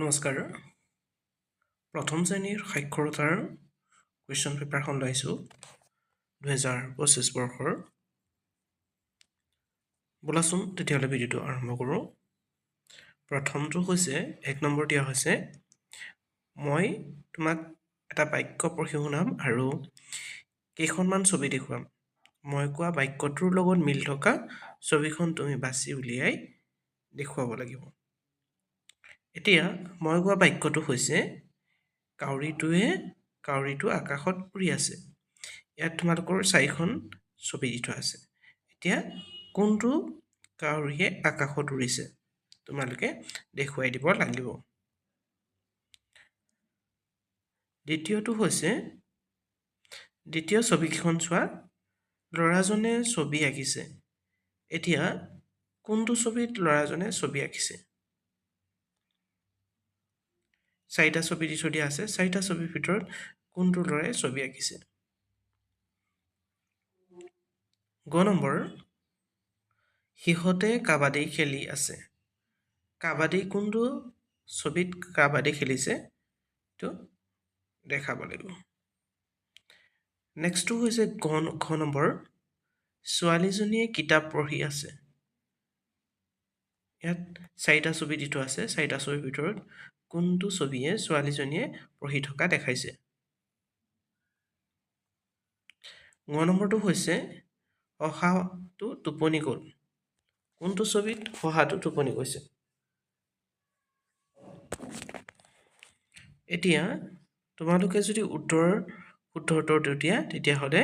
নমস্কাৰ। প্ৰথম শ্ৰেণীৰ সাক্ষৰতাৰ কুৱেশ্যন পেপাৰখন লৈছোঁ দুহেজাৰ পঁচিছ বৰ্ষৰ। বোলাচোন তেতিয়াহ'লে ভিডিঅ'টো আৰম্ভ কৰোঁ। প্ৰথমটো হৈছে এক নম্বৰ দিয়া হৈছে মই তোমাক এটা বাক্য পঢ়ি শুনাম আৰু কেইখনমান ছবি দেখুৱাম। মই কোৱা বাক্যটোৰ লগত মিল থকা ছবিখন তুমি বাছি উলিয়াই দেখুৱাব লাগিব। এতিয়া মই কোৱা বাক্যটো হৈছে কাউৰীটোৱে কাউৰীটো আকাশত উৰি আছে। ইয়াত তোমালোকৰ চাৰিখন ছবি দি থোৱা আছে। এতিয়া কোনটো কাউৰীয়ে আকাশত উৰিছে? তোমালোকে দেখুৱাই দিব লাগিব। দ্বিতীয়টো হৈছে দ্বিতীয় ছবিকেইখন চোৱা। ল'ৰাজনে ছবি আঁকিছে। এতিয়া কোনটো ছবিত ল'ৰাজনে ছবি আঁকিছে? চাৰিটা ছবি দি থৈ দিয়া আছে চাৰিটা ছবিৰ ভিতৰত কোনটো ল'ৰাই ছবি আঁকিছে গ নম্বৰ সিহঁতে কাবাডী খেলি আছে। কাবাডী কোনটো ছবিত কাবাডী খেলিছে এইটো দেখাব লাগিব। নেক্সটটো হৈছে গ ঘ নম্বৰ ছোৱালীজনীয়ে কিতাপ পঢ়ি আছে। ইয়াত চাৰিটা ছবি দি থোৱা আছে চাৰিটা ছবিৰ ভিতৰত কোনটো ছবিয়ে ছোৱালীজনীয়ে পঢ়ি থকা দেখাইছে? ন নম্বৰটো হৈছে শহাটো টোপনি গ'ল। কোনটো ছবিত শহাটো টোপনি গৈছে? এতিয়া তোমালোকে যদি উত্তৰ শুদ্ধ উত্তৰটো দিয়া তেতিয়াহ'লে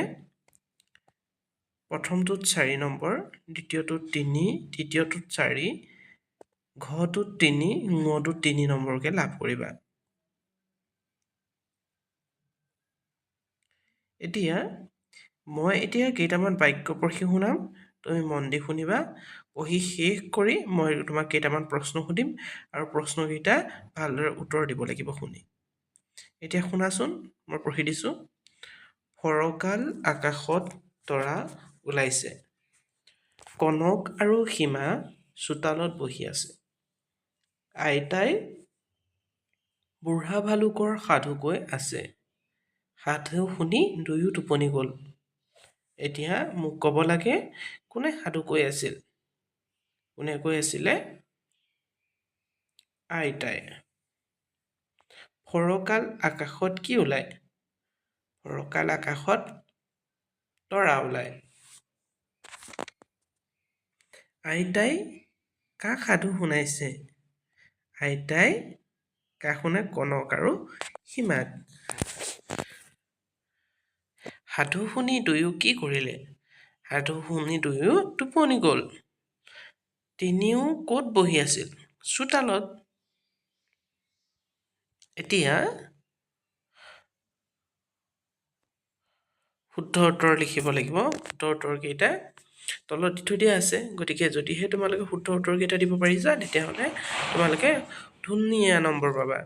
প্ৰথমটোত চাৰি নম্বৰ দ্বিতীয়টোত তিনি তৃতীয়টোত চাৰি ঘটোত তিনি ঙটোত তিনি নম্বৰকৈ লাভ কৰিবা। এতিয়া মই এতিয়া কেইটামান বাক্য পঢ়ি শুনাম তুমি মন দি শুনিবা পঢ়ি শেষ কৰি মই তোমাক কেইটামান প্ৰশ্ন সুধিম আৰু প্ৰশ্নকেইটা ভালদৰে উত্তৰ দিব লাগিব শুনি। এতিয়া শুনাচোন মই পঢ়ি দিছোঁ। ফৰকাল আকাশত তৰা ওলাইছে। কনক আৰু সীমা চোতালত বহি আছে। আইতাই বুঢ়া ভালুকৰ সাধু কৈ আছে। সাধু শুনি দুয়ো টোপনি গ'ল। এতিয়া মোক ক'ব লাগে কোনে সাধু কৈ আছিল? কোনে কৈ আছিলে? আইতাই। ফৰকাল আকাশত কি ওলায়? ফৰকাল আকাশত তৰা ওলায়। আইতাই কাক সাধু শুনাইছে? আইতাই কাক শুনে কনক আৰু সীমাক সাধু শুনি দুয়ো কি কৰিলে? সাধু শুনি দুয়ো টোপনি গ'ল। তিনিও ক'ত বহি আছিল? চোতালত? এতিয়া শুদ্ধ উত্তৰ লিখিব লাগিব। শুদ্ধ উত্তৰকেইটা তলত দি থৈ দিয়া আছে। গতিকে যদিহে তোমালোকে শুদ্ধ উত্তৰকেইটা দিব পাৰিছা তেতিয়াহ'লে তোমালোকে ধুনীয়া নম্বৰ পাবা।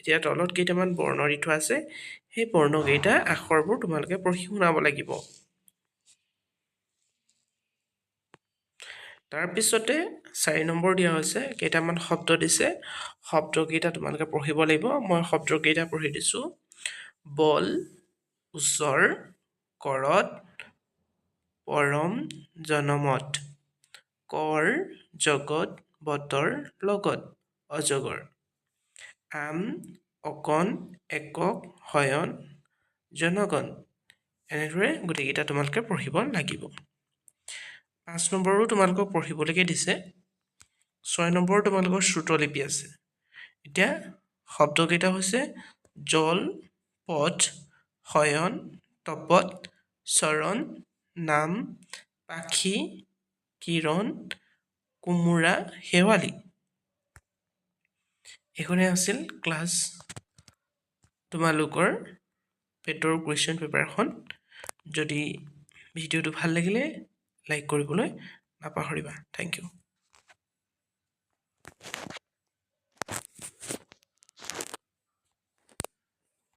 এতিয়া তলত কেইটামান বৰ্ণ দি থোৱা আছে সেই বৰ্ণকেইটা আখৰবোৰ তোমালোকে পঢ়ি শুনাব লাগিব। তাৰপিছতে চাৰি নম্বৰ দিয়া হৈছে কেইটামান শব্দ দিছে। শব্দকেইটা তোমালোকে পঢ়িব লাগিব। মই শব্দকেইটা পঢ়ি দিছোঁ। বল ওচৰ কৰত পৰম জনমত। কৰ জগত বতৰ লগত অজগৰ। আম অকণ একক শয়ন জনগণ। এনেদৰে গোটেইকেইটা তোমালোকে পঢ়িব লাগিব। পাঁচ নম্বৰো তোমালোকক পঢ়িবলৈকে দিছে। ছয় নম্বৰ তোমালোকৰ শ্ৰুতলিপি আছে। এতিয়া শব্দকেইটা হৈছে জল পথ শয়ন তপত চৰণ নাম পাখি কিৰণ কোমোৰা শেৱালি। এইখনে আছিল ক্লাছ তোমালোকৰ পেটৰ কুৱেশ্যন পেপাৰখন। যদি ভিডিঅ'টো ভাল লাগিলে লাইক কৰিবলৈ নাপাহৰিবা। Thank U